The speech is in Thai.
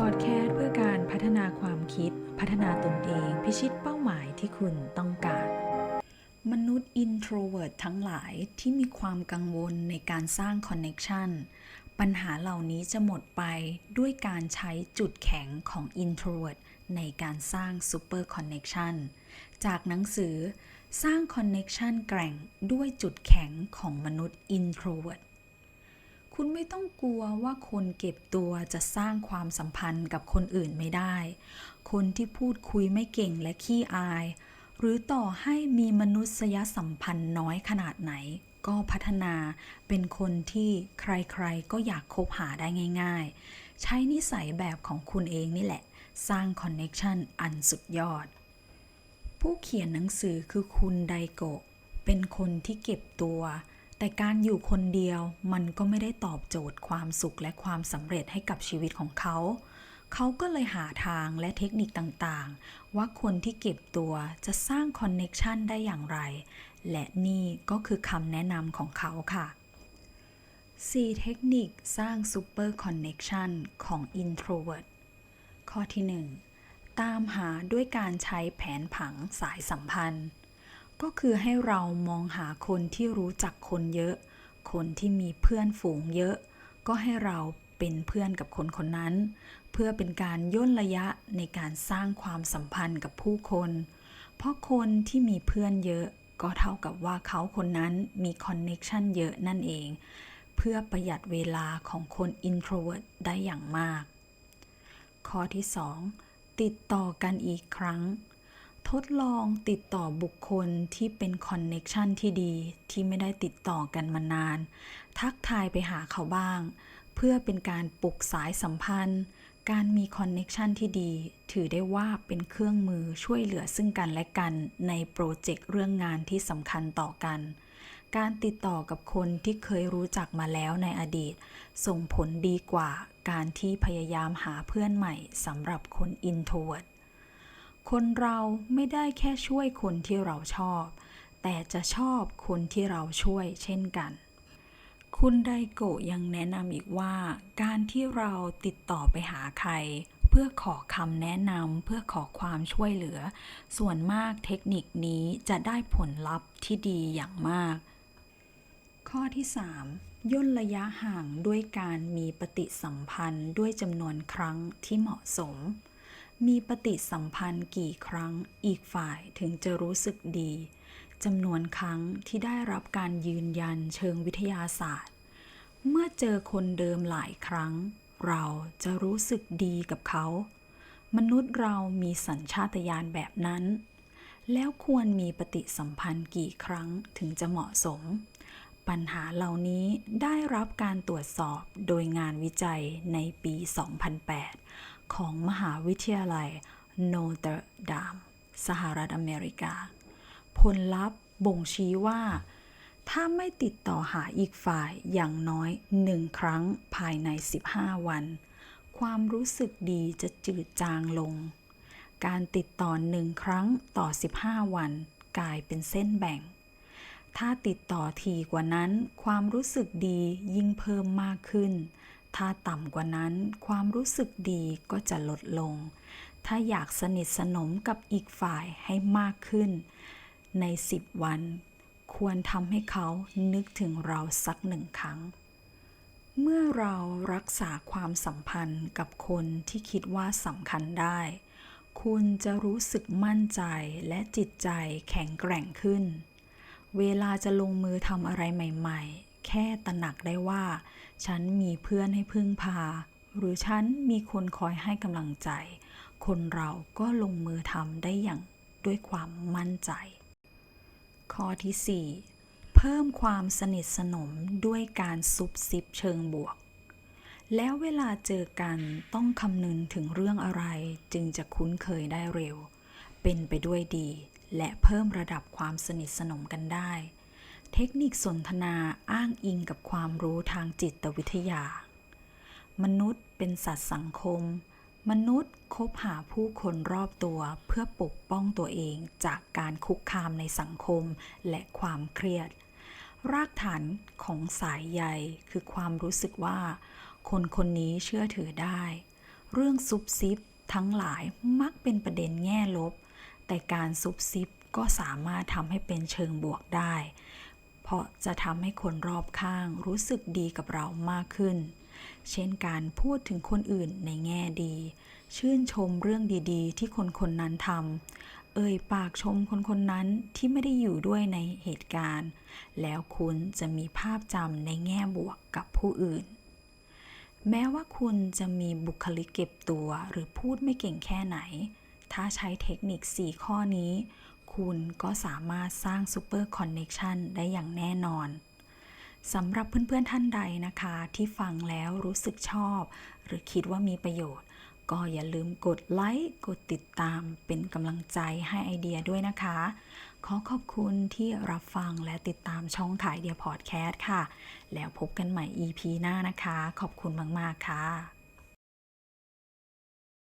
พอดแคสต์เพื่อการพัฒนาความคิด พัฒนาตนเอง พิชิตเป้าหมายที่คุณต้องการ มนุษย์ introvert ทั้งหลายที่มีความกังวลในการสร้าง connection ปัญหาเหล่านี้จะหมดไปด้วยการใช้จุดแข็งของ introvert ในการสร้าง super connection จากหนังสือสร้าง connection แกร่งด้วยจุดแข็งของมนุษย์ introvert คุณไม่ต้องกลัวว่าคนเก็บตัวจะสร้างความสัมพันธ์กับคนอื่นไม่ได้ คนที่พูดคุยไม่เก่งและขี้อาย หรือต่อให้มีมนุษยสัมพันธ์น้อยขนาดไหน ก็พัฒนาเป็นคนที่ใครๆก็อยากคบหาได้ง่าย ๆ ใช้นิสัยแบบของคุณเองนี่แหละ สร้างคอนเน็ชันอันสุดยอด ผู้เขียนหนังสือคือคุณไดโกะเป็นคนที่เก็บตัว แต่การอยู่คนเดียวมันก็ไม่ได้ตอบโจทย์ความสุขและความสำเร็จให้กับชีวิตของเขา เขาก็เลยหาทางและเทคนิคต่างๆ ว่าคนที่เก็บตัวจะสร้างคอนเน็ชันได้อย่างไร และนี่ก็คือคำแนะนำของเขาค่ะ 4 เทคนิคสร้าง Super Connection ของ Introvert ข้อที่ 1 ตามหาด้วยการใช้แผนผังสายสัมพันธ์ ก็คือให้เรามองหาคนที่รู้จักคนเยอะ คนที่มีเพื่อนฝูงเยอะ ก็ให้เราเป็นเพื่อนกับคนคนนั้น เพื่อเป็นการย่นระยะในการสร้างความสัมพันธ์กับผู้คน เพราะคนที่มีเพื่อนเยอะก็เท่ากับว่าเขาคนนั้นมีคอนเน็ชันเยอะนั่นเอง เพื่อประหยัดเวลาของคน introvert ได้อย่างมาก ข้อที่ 2 ติดต่อกันอีกครั้ง ทดลองติดต่อบุคคลที่เป็นคอนเน็ชันที่ดีที่ไม่ได้ติดต่อกันมานาน ทักทายไปหาเขาบ้าง เพื่อเป็นการปลุกสายสัมพันธ์ การมีคอนเน็ชันที่ดี ถือได้ว่าเป็นเครื่องมือช่วยเหลือซึ่งกันและกันในโปรเจกต์เรื่องงานที่สำคัญต่อกัน การติดต่อกับคนที่เคยรู้จักมาแล้วในอดีต ส่งผลดีกว่าการที่พยายามหาเพื่อนใหม่สำหรับคน introvert คนเราไม่ได้แค่ช่วยคนที่เราชอบ แต่จะชอบคนที่เราช่วยเช่นกัน คุณไดโกะยังแนะนำอีกว่า การที่เราติดต่อไปหาใคร เพื่อขอคำแนะนำเพื่อขอความช่วยเหลือ ส่วนมากเทคนิคนี้จะได้ผลลัพธ์ที่ดีอย่างมาก ข้อที่ 3 ย่นระยะห่างด้วยการมีปฏิสัมพันธ์ด้วยจำนวนครั้งที่เหมาะสม มีปฏิสัมพันธ์กี่ครั้งอีกฝ่ายถึงจะรู้สึกดีจำนวนครั้งที่ได้รับการยืนยันเชิงวิทยาศาสตร์ เมื่อเจอคนเดิมหลายครั้ง เราจะรู้สึกดีกับเขา มนุษย์เรามีสัญชาตญาณแบบนั้น แล้วควรมีปฏิสัมพันธ์กี่ครั้งถึงจะเหมาะสม ปัญหาเหล่านี้ได้รับการตรวจสอบโดยงานวิจัยในปี 2008 ของมหาวิทยาลัยโนเตอร์ดามสหรัฐอเมริกา ผลลัพธ์บ่งชี้ว่า ถ้าไม่ติดต่อหาอีกฝ่ายอย่างน้อยหนึ่งครั้งภายใน 15 วัน ความรู้สึกดีจะจืดจางลง การติดต่อหนึ่งครั้งต่อ 15 วัน กลายเป็นเส้นแบ่ง ถ้าติดต่อทีกว่านั้น ความรู้สึกดียิ่งเพิ่มมากขึ้น ถ้าต่ำกว่านั้นความรู้สึกดีก็จะลดลง ถ้าอยากสนิทสนมกับอีกฝ่ายให้มากขึ้น ใน 10 วัน ควรทำให้เขานึกถึงเราสักหนึ่งครั้ง เมื่อเรารักษาความสัมพันธ์กับคนที่คิดว่าสำคัญได้ คุณจะรู้สึกมั่นใจและจิตใจแข็งแกร่งขึ้น เวลาจะลงมือทำอะไรใหม่ ๆ ค่ตระหนักได้ว่า ฉันมีเพื่อนให้พึ่งพา หรือฉันมีคนคอยให้กำลังใจ คนเราก็ลงมือทำได้อย่างด้วยความมั่นใจ ข้อที่ 4 เพิ่มความสนิทสนมด้วยการซุบซิบเชิงบวก แล้วเวลาเจอกันต้องคำนึงถึงเรื่องอะไรจึงจะคุ้นเคยได้เร็ว เป็นไปด้วยดี และเพิ่มระดับความสนิทสนมกันได้ เทคนิคสนทนาอ้างอิงกับความรู้ทางจิตวิทยา มนุษย์เป็นสัตว์สังคม มนุษย์คบหาผู้คนรอบตัวเพื่อปกป้องตัวเองจากการคุกคามในสังคมและความเครียด รากฐานของสายใยคือความรู้สึกว่า คนคนนี้เชื่อถือได้ เรื่องซุบซิบทั้งหลายมักเป็นประเด็นแง่ลบ แต่การซุบซิบก็สามารถทำให้เป็นเชิงบวกได้ เพราะจะทำให้คนรอบข้างรู้สึกดีกับเรามากขึ้น เช่นการพูดถึงคนอื่นในแง่ดี ชื่นชมเรื่องดีๆ ที่คนคนนั้นทำเอ่ยปากชมคนคนนั้นที่ไม่ได้อยู่ด้วยในเหตุการณ์ แล้วคุณจะมีภาพจำในแง่บวกกับผู้อื่น แม้ว่าคุณจะมีบุคลิกเก็บตัวหรือพูดไม่เก่งแค่ไหน ถ้าใช้เทคนิค 4 ข้อนี้ คุณก็สามารถสร้างซูเปอร์คอนเน็ชันได้อย่างแน่นอนสำหรับเพื่อนๆท่านใดนะคะ ที่ฟังแล้วรู้สึกชอบ หรือคิดว่ามีประโยชน์ ก็อย่าลืมกดไลค์กดติดตามเป็นกำลังใจให้ไอเดียด้วยนะคะ ขอขอบคุณที่รับฟังและติดตามช่องขายเดียพอดแคสต์ค่ะ แล้วพบกันใหม่ EP หน้านะคะ ขอบคุณมาก ๆ ค่ะ